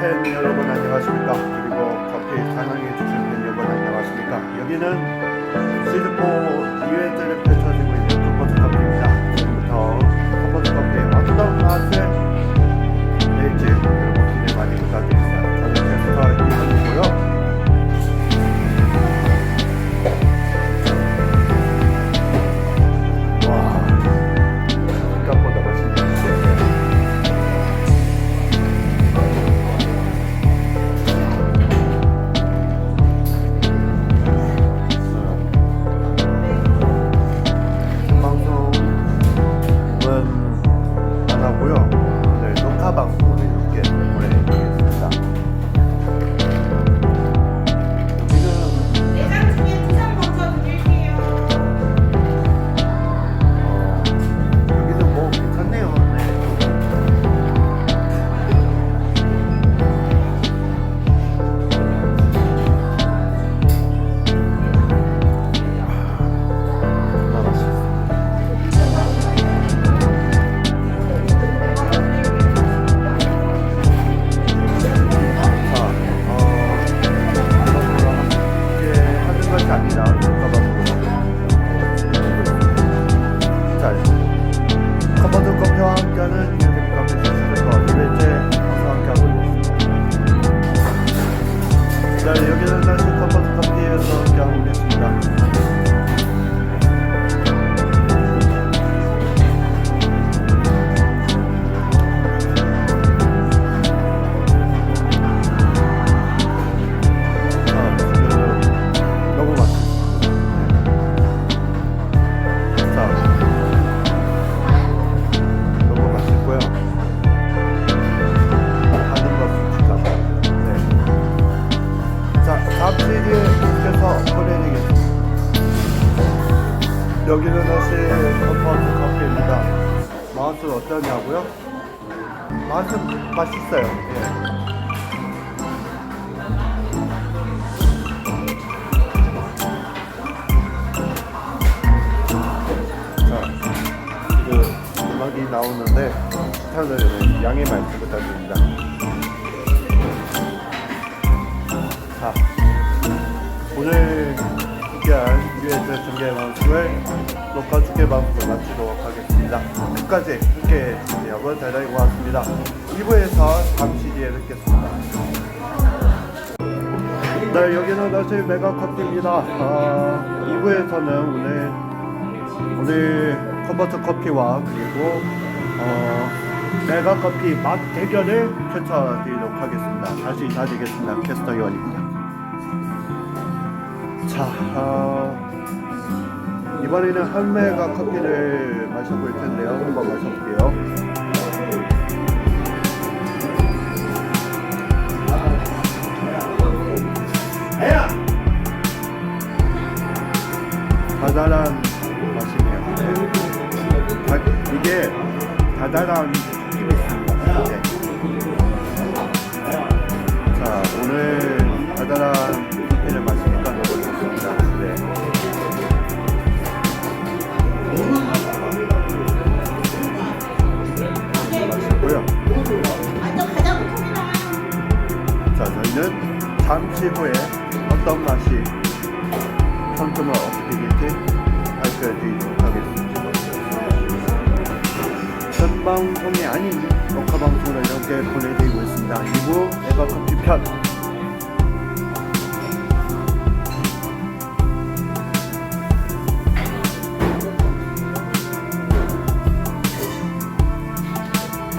팬 여러분 안녕하십니까? 그리고 커피 사랑해 주시는 여러분 안녕하십니까? 여기는 시드포 여기는 다시 컴포트 커피입니다. 맛은 어떠냐고요? 맛은 맛있어요. 예. 음악이 나오는데 시청자들은 양해 말씀 부탁드립니다. 자, 오늘 함께한 US 중계 방송을 방송을 마치도록 하겠습니다. 끝까지 함께 해주신 대단히 고맙습니다. 2부에서 잠시 뒤에 뵙겠습니다. 네, 여기는 다시 메가 커피입니다. 아, 2부에서는 오늘 오늘 컨버터 커피와 그리고 어, 메가 커피 맛 대결을 펼쳐드리도록 하겠습니다. 다시 인사드리겠습니다. 캐스터 요원입니다. 자, 어, 이번에는 한 메가 커피를 마셔볼 텐데요. 한번 마셔볼게요. 달달한 맛이네요. 다, 이게 달달한 느낌이 있습니다. 네. 자, 오늘 자, 저희는 잠시 후에 어떤 맛이 평점을 어떻게 될지 발표해드리도록 하겠습니다. 전 방송이 아닌 녹화 방송을 이렇게 보내드리고 있습니다. 2부 에바 커피 편.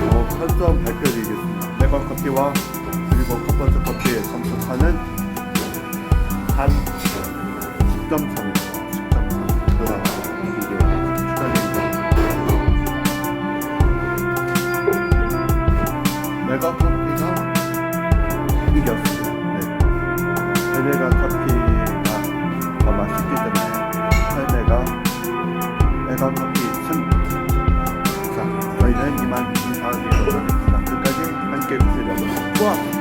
어, 편점 발표드리겠습니다. 메가 커피와 그리고 첫 번째 파트에 점수차는 한 10점 차입니다. 메가 커피가 이겼습니다. 네. 메가 커피가 더 맛있기 때문에 메가 메가 커피 승. 자, 저희는 이만 인사드리도록 하겠습니다. 끝까지 함께 해주시려고 수고하습니다